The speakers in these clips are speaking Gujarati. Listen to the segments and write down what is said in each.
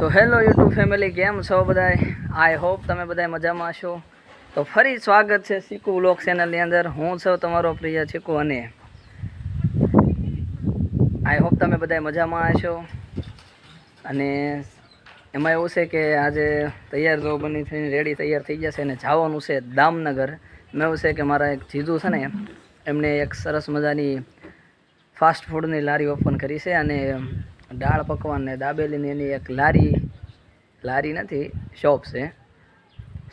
તો હેલો યુટ્યુબ ફેમિલી, કેમ છો બધાય? આઈ હોપ તમે બધા મજામાં છો. તો ફરી સ્વાગત છે ચીકુ વ્લોગ ચેનલની અંદર. હું છું તમારો પ્રિય ચીકુ અને આઈ હોપ તમે બધા મજામાં હશો. અને એમાં એવું છે કે આજે તૈયાર જો બની થઈને રેડી તૈયાર થઈ જશે અને જવાનું છે દામનગર. મેં એવું છે કે મારા એક જીજુ છે ને, એમને એક સરસ મજાની ફાસ્ટ ફૂડની લારી ઓપન કરી છે અને દાળ પકવાન ને દાબેલીની એની એક લારી લારી નથી, શોપ છે.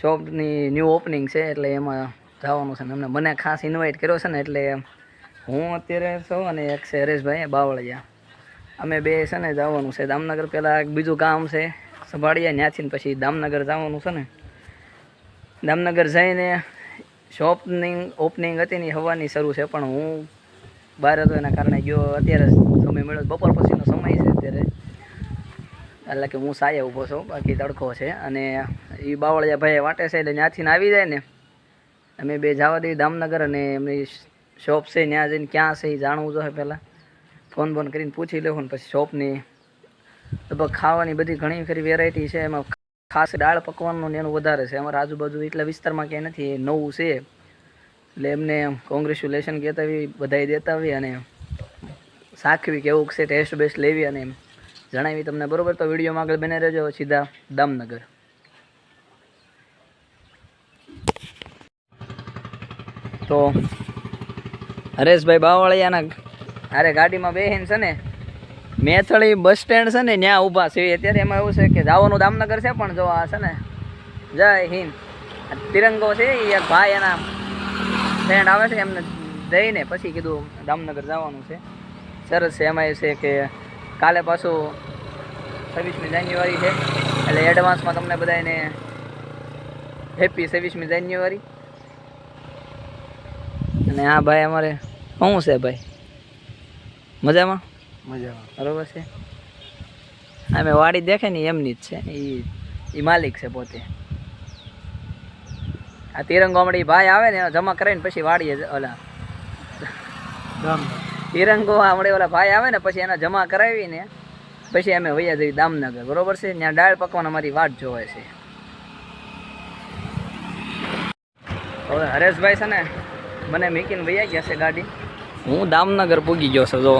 શોપની ન્યૂ ઓપનિંગ છે એટલે એમાં જવાનું છે ને એમને મને ખાસ ઇન્વાઇટ કર્યો છે ને એટલે હું અત્યારે છું અને એક છે હરેશભાઈ બાવળિયા. અમે બે છે ને જવાનું છે દામનગર. પહેલાં એક બીજું કામ છે સંભાળીએ, ત્યાંથી પછી દામનગર જવાનું છે ને. દામનગર જઈને શોપની ઓપનિંગ હતી ને હવાની શરૂ છે, પણ હું બહાર હતો એના કારણે ગયો. અત્યારે સમય મળ્યો બપોર પછીનો એટલે કે હું સાયે ઊભો છું, બાકી તડકો છે. અને એ બાવળિયા ભાઈ વાટે છે એટલે ત્યાંથી આવી જાય ને. અમે બે જવા દઈએ દામનગર અને એમની શોપ છે, ત્યાં જઈને ક્યાં છે એ જાણવું જોઈએ પહેલાં. ફોન બોન કરીને પૂછી લેવું ને પછી શોપની લગભગ ખાવાની બધી ઘણી ખરી વેરાયટી છે. એમાં ખાસ દાળ પકવાનનું ને એનું વધારે છે. અમારા આજુબાજુ એટલા વિસ્તારમાં ક્યાંય નથી, એ નવું છે. એટલે એમને કોંગ્રેચ્યુલેશન કહેતા આવી બધાય દેતા આવી અને સાખવી કેવું છે ટેસ્ટ બેસ્ટ લેવી અને એમ. જણાવી તમને, બરોબર? તો વિડીયોમાં આગળ બને રહેજો, સીધા દામનગર. તો હરેશભાઈ બાવળિયાના અરે ગાડીમાં બેહીન છે ને, મેથળી બસ સ્ટેન્ડ છે ને, ત્યાં ઊભા છે. અત્યારે એમાં એવું છે કે જવાનું દામનગર છે પણ જો આ છે ને, જય હિન્દ. તિરંગો છે એક ભાઈ એના ફ્રેન્ડ આવે છે, એમને દઈને પછી કીધું દામનગર જવાનું છે. સરસ છે, એમાં એ છે કે કાલે પાછું છવ્વીસમી જાન્યુઆરી છે. એટલે એડવાન્સમાં તમને બધાને હેપી છવ્વીસમી જાન્યુઆરી. અને આ ભાઈ અમારે શું છે ભાઈ? મજામાં? મજામાં. બરોબર છે? અમે વાડી દેખે ને એમની જ છે. એ એ માલિક છે પોતે. આ તિરંગો હમણાં ભાઈ આવે ને જમા કરાવીને પછી વાડીએ ઓલા દામનગર તિરંગો આપણે ઓલા ભાઈ આવે ને, પછી એના જમા કરાવીને, પછી અમે વૈયા જઈએ દામનગર, બરોબર છે? ત્યાં દાળ પકવાન અમારી વાટ જોવે છે. હવે હરેશભાઈ છે ને, મને મીકીને વૈયા ગયા છે ગાડી. હું દામનગર પૂગી ગયો છું, જો.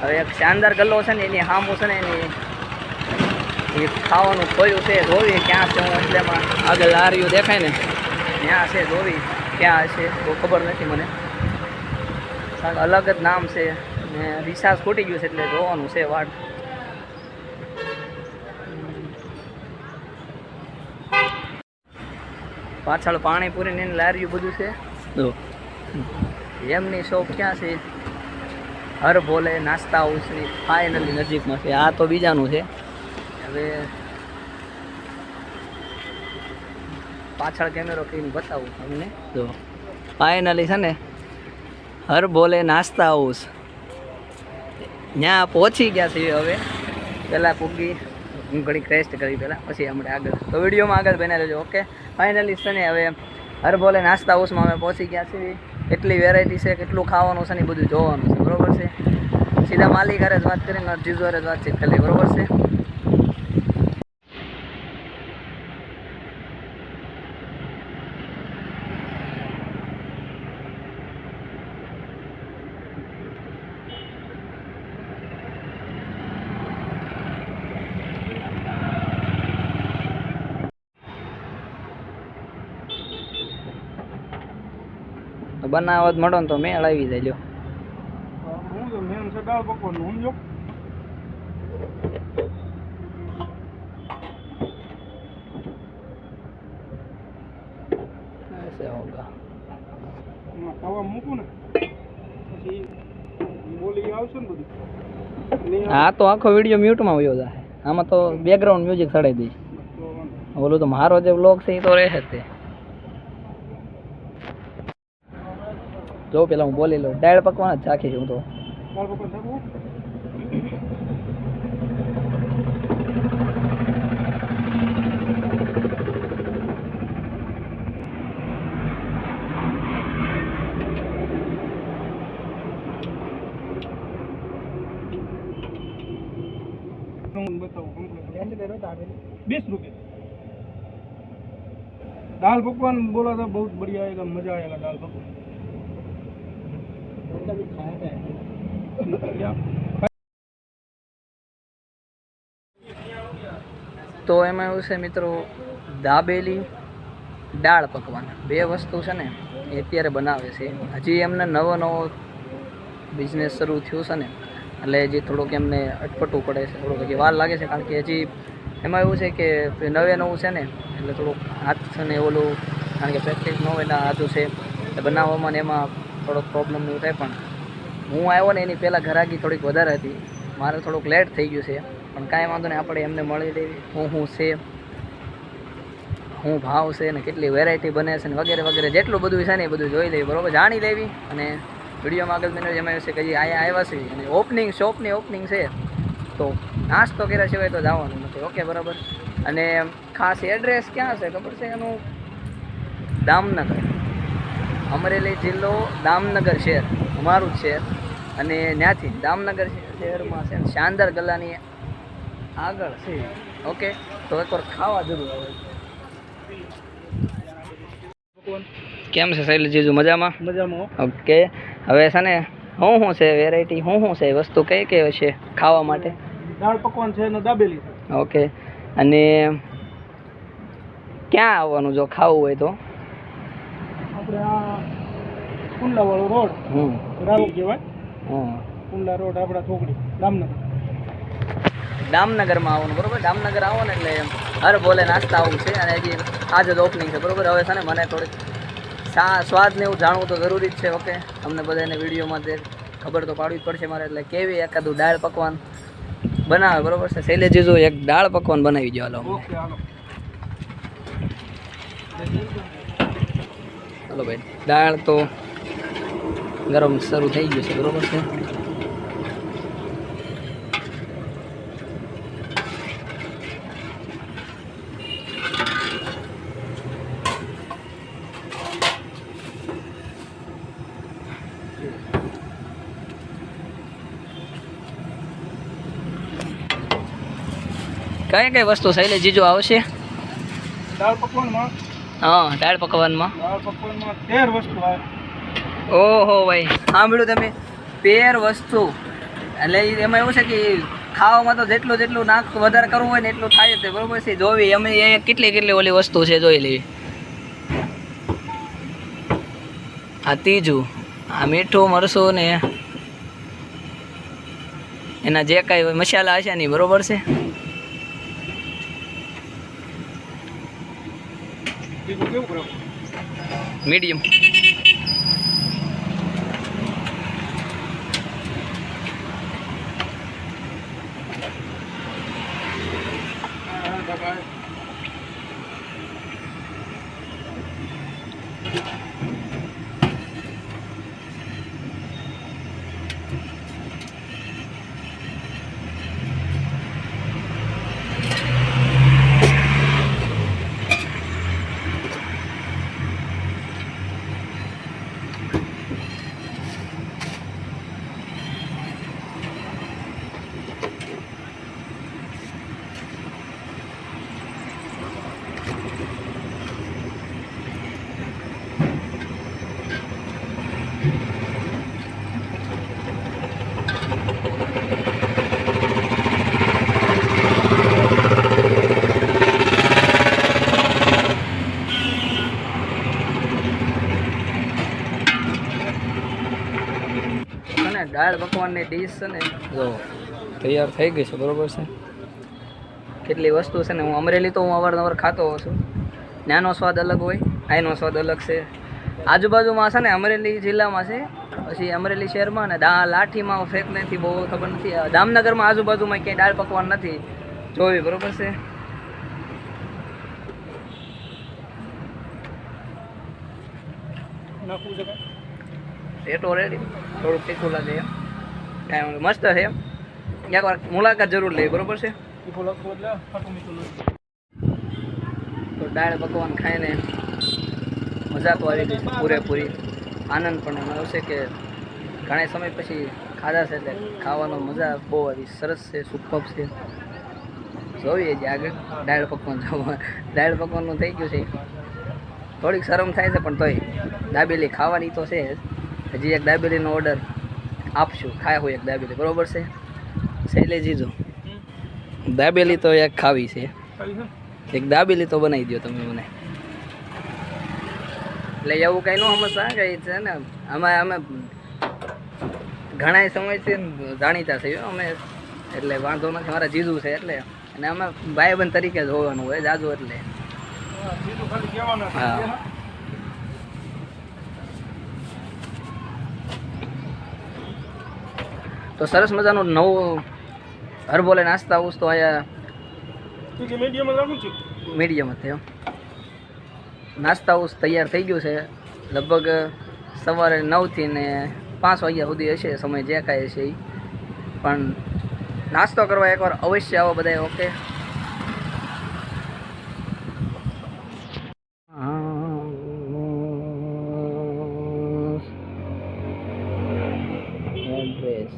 હવે એક શાનદાર ગલ્લો છે ને, એની હામું છે ને, એની એ ખાવાનું ખોયું છે જોવી ક્યાં છે હું એટલે આગળ લારીઓ દેખાય ને, ત્યાં છે જોવી ક્યાં હશે બહુ ખબર નથી મને. અલગ જ નામ છે ને રિસાર્જ ખૂટી ગયું છે એટલે જોવાનું છે વાટ પાછળ પાણીપુરી ને લારીઓ બધું છે. જો. એમની શોપ ક્યાં છે? હર ભોલે નાસ્તા હાઉસની ફાઇનલી નજીકમાં છે. આ તો બીજાનું છે. હવે પાછળ કેમેરો કરીને બતાવું તમને. જો. ફાઇનલી છે ને હર ભોલે નાસ્તા હાઉસ ત્યાં પહોંચી ગયા છીએ હવે. પહેલાં પૂગી હું ઘડી ક્રેસ્ટ કરી પહેલાં પછી આપણે આગળ. તો વિડીયોમાં આગળ બને રહેજો ઓકે ફાઇનલી છે ને હવે હર બોલે નાસ્તા હાઉસમાં અમે પહોંચી ગયા છીએ. કેટલી વેરાયટી છે, કેટલું ખાવાનું છે ને બધું જોવાનું છે, બરાબર છે? સીધા માલિક હારે જ વાત કરીને જીજુ હારે જ વાતચીત કરી બરોબર છે? બનાવત મળો ને તો મેળ આવી જાય લ્યો હું તો મેન છે દાળ પકવાનું હું જો ऐसे होगा એમાં તવા મૂકું ને પછી બોલી આવશે ને બધી આ તો આખો વિડીયો મ્યુટમાં વયો જાય આમાં તો બેકગ્રાઉન્ડ મ્યુઝિક ચડાવી દઈશ તો વાંધો ઓલું તો મારો જે વ્લોગ છે એ તો રહે જ તે જો પેલા હું બોલી લઉં દાળ પકવાન જ ચાખી હું તો દાળ પકવાન થવું હું બતાવું complete. बीस रुपए दाल पकवान बोला था बहुत बढ़िया आएगा मजा आएगा दाल पकवान તો એમાં એવું છે મિત્રો દાબેલી દાળ પકવાન. બે વસ્તુ છે ને એ અત્યારે બનાવે છે. હજી એમને નવો નવો બિઝનેસ શરૂ થયું છે ને એટલે હજી થોડુંક એમને અટપટવું પડે છે થોડુંક હજી વાર લાગે છે કારણ કે હજી એમાં એવું છે કે નવે નવું છે ને એટલે થોડુંક હાથ છે ને ઓલું કારણ કે પ્રેક્ટિસ ન હોય એટલે હાથું છે એટલે બનાવવામાં ને એમાં થોડોક પ્રોબ્લેમ એવું થાય પણ હું આવ્યો ને એની પહેલાં ઘરાકી થોડીક વધારે હતી. મારે થોડુંક લેટ થઈ ગયું છે. પણ કાંઈ વાંધો નહીં, આપણે એમને મળી લેવી. હું હું છે? હું ભાવ છે ને કેટલી વેરાયટી બને છે ને વગેરે વગેરે જેટલું બધું છે ને એ બધું જોઈ લેવી, બરાબર? જાણી લેવી અને વિડીયોમાં આગળ મેં એમાં છે કે જે અહીંયા આવ્યા છે અને ઓપનિંગ શોપની ઓપનિંગ છે. તો નાસ્તો કર્યા સિવાય તો જવાનું નથી. ઓકે, બરાબર? અને ખાસ એડ્રેસ ક્યાં છે? ખબર છે? એનું? દામનગર. અમરેલી જિલ્લો દામનગર શહેર અમારું શહેર. અને ત્યાંથી દામનગર શહેરમાં છે શાનદાર ગલાની આગળ છે. ઓકે તો એકવાર ખાવા જરૂર આવે કેમ છે શૈલી જીજુ મજામાં? મજામાં ઓકે હવે છે ને શું શું છે વેરાયટી શું શું છે વસ્તુ કઈ કઈ છે ખાવા માટે? દાળ પકવાન છે અને દાબેલી ઓકે અને ક્યાં આવવાનું જો ખાવું હોય તો? આપણે આ કુંડલાવાળો રોડ હમ. રાવો કહેવાય. કુંડલા રોડ આપણા થોકડી દામનગર. દામનગરમાં આવવાનું બરોબર? દામનગર આવો ને એટલે હર બોલે નાસ્તા આવું છે અને હજી આજે જ ઓપનિંગ છે બરોબર? હવે છે ને મને થોડીક સા સ્વાદ ને એવું જાણવું તો જરૂરી જ છે ઓકે? તમને બધાને વિડીયોમાં તે ખબર તો પાડવી જ પડશે મારે એટલે કેવી એકાદું દાળ પકવાન બનાવે બરોબર છે? શૈલેષજી જો એક દાળ પકવાન બનાવી દો હાલો. ઓકે હાલો. હાલો ભાઈ, દાળ તો ગરમ શરૂ થઈ ગયું છે, બરોબર છે? કઈ કઈ વસ્તુ શૈલેષ જીજો આવશે? દાળ પકવાનમાં હા દાળ પકવાનમાં. દાળ પકવાનમાં તેર વસ્તુ આવે. ઓહો ભાઈ સાંભળ્યું તમે? પેર વસ્તુ. એટલે એમાં એવું છે કે ખાવામાં તો જેટલું જેટલું નાખ વધારે કરવું હોય ને એટલું થાય તે. બરોબર છે? જોવી અમે એ કેટલી કેટલી ઓલી વસ્તુ છે જોઈ લેવી. આ ત્રીજું આ મીઠું મરસું ને એના જે કાંઈ મસાલા હશે ને બરોબર છે બીજું કેવું કરો મીડિયમ હા, દબાય. અને દાળ પકવાનની ડીશ છે ને, જો તૈયાર થઈ ગઈ છે, બરોબર છે? કેટલી વસ્તુ છે ને, હું અમરેલી તો હું અવારનવાર ખાતો હોઉં છું. ત્યાંનો સ્વાદ અલગ હોય અહીંનો સ્વાદ અલગ છે. આજુબાજુમાં છે ને, અમરેલી જિલ્લામાં છે. પછી અમરેલી શહેરમાં ને દા લાઠીમાં ફેક નથી બહુ ખબર નથી. જામનગરમાં આજુબાજુમાં ક્યાંય દાળ પકવાન નથી. જોવી બરોબર છે? નાખવું છે કાંઈ? Already ready. થોડુંક તીખું લાગે એમ. કાંઈ મસ્ત છે એમ. એકવાર મુલાકાત જરૂર લઈએ બરોબર છે. તો દાળ પકવાન ખાઈને મજા તો આવી ગઈ છે પૂરેપૂરી. આનંદ પણ એમાં આવશે કે ઘણા સમય પછી ખાધા છે એટલે ખાવાનો મજા બહુ આવી. સરસ છે સુપર છે. જોઈએ જ આગળ દાળ પકવાન જવા દાળ પકવાનનું થઈ ગયું છે. થોડીક શરમ થાય છે પણ તોય દાબેલી ખાવાની તો છે જ. હજી એક દાબેલીનો ઓર્ડર આપશું ખાય હોય એક દાબેલી બરોબર છે? શૈલેજી જો દાબેલી તો એક ખાવી છે. એક દાબેલી તો બનાવી દો તમે મને. એટલે એવું કઈ ન સમજતા કે ઈ છે ને અમે અમે ઘણા સમયથી જાણીતા છીએ અમે. એટલે વાંધો નથી મારા જીજુ છે એટલે. અને અમે ભાઈબંધ તરીકે જ હોવાનું હોય જાજુ એટલે. હા. તો સરસ મજાનું નવું હરબોલે નાસ્તા હાઉસ તો અહીંયા કે મીડિયમ થયો નાસ્તા હાઉસ તૈયાર થઈ ગયું છે. લગભગ સવારે નવથી ને પાંચ વાગ્યા સુધી હશે સમય જે કાંઈ હશે એ પણ નાસ્તો કરવા એકવાર અવશ્ય આવો બધા ઓકે એડ્રેસ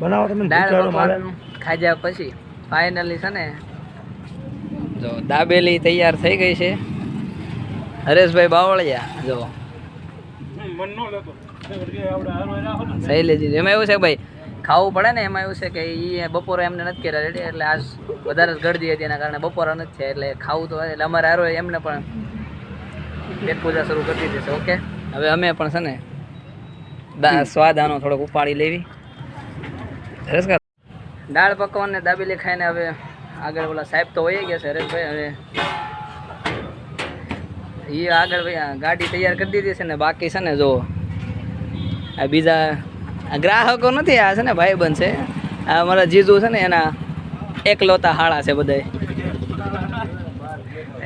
બનાવો તમે દાળ મારે. ખાધ્યા પછી ફાઇનલી છે ને જો દાબેલી તૈયાર થઈ ગઈ છે હરેશભાઈ બાવળિયા જો. શૈલેજી એમાં એવું છે ભાઈ ખાવું પડે ને એમાં એવું છે કે એ બપોરે એમને નથી કર્યા રેડી એટલે આજ વધારે જ ગળદી હતી એના કારણે બપોરા નથી થયા એટલે ખાવું તો એટલે અમારે હારો એમને પણ પેટ પૂજા શરૂ કરી દીધી છે ઓકે હવે અમે પણ છે ને સ્વાદ આનો થોડોક ઉપાડી લેવી દાળ પકવાન ને દાબેલી ખાઈને હવે આગળ ઓલા સાહેબ તો હોય ગયા છે, હરેશભાઈ, હવે એ આગળ ભાઈ ગાડી તૈયાર કરી દીધી છે ને બાકી છે ને જો આ બીજા ગ્રાહકો નથી, આ છે ને ભાઈબંધ છે. આ અમારા જીજુ છે ને એના એકલોતા હાળા છે બધાય.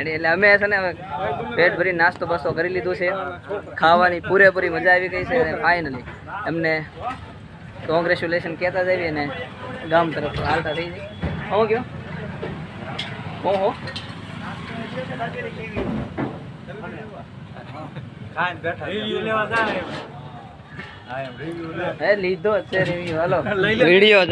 એટલે અમે છે ને પેટ ભરી નાસ્તો બાસ્તો કરી લીધું છે. ખાવાની પૂરેપૂરી મજા આવી ગઈ છે અને ફાઇનલી એમને કોંગ્રેચ્યુલેશન કહેતા જ આવીએ ને ગામ તરફ હાલતા થઈ જાય. હું કયો? ઓહો Review લેવા જાય. એ લીધો અત્યારે છે review, હાલો. વીડિયો